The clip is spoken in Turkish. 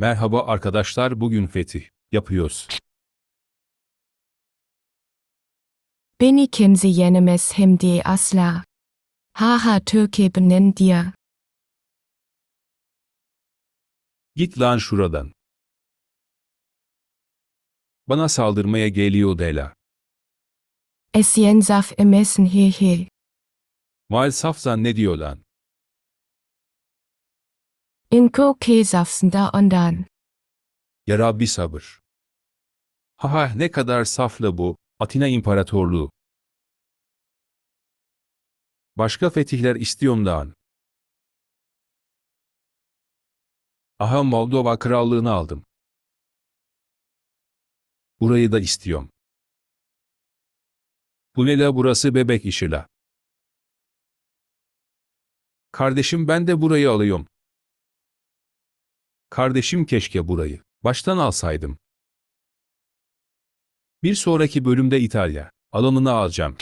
Merhaba arkadaşlar bugün fetih yapıyoruz. Beni kimse yenemez hem de asla. Haha Türkiye benen dir. Git lan şuradan. Bana saldırmaya geliyor Dela. Es jensaf emessen he he. Mal Safzan ne diyor lan? In ko kesafsen da ondan. Ya Rabbi sabır. Haha ne kadar saflı bu, Atina İmparatorluğu. Başka fetihler istiyorum lan. Aha Moldova krallığını aldım. Burayı da istiyorum. Bu ne la burası bebek işi la. Kardeşim ben de burayı alıyorum. Kardeşim keşke burayı baştan alsaydım. Bir sonraki bölümde İtalya alanını alacağım.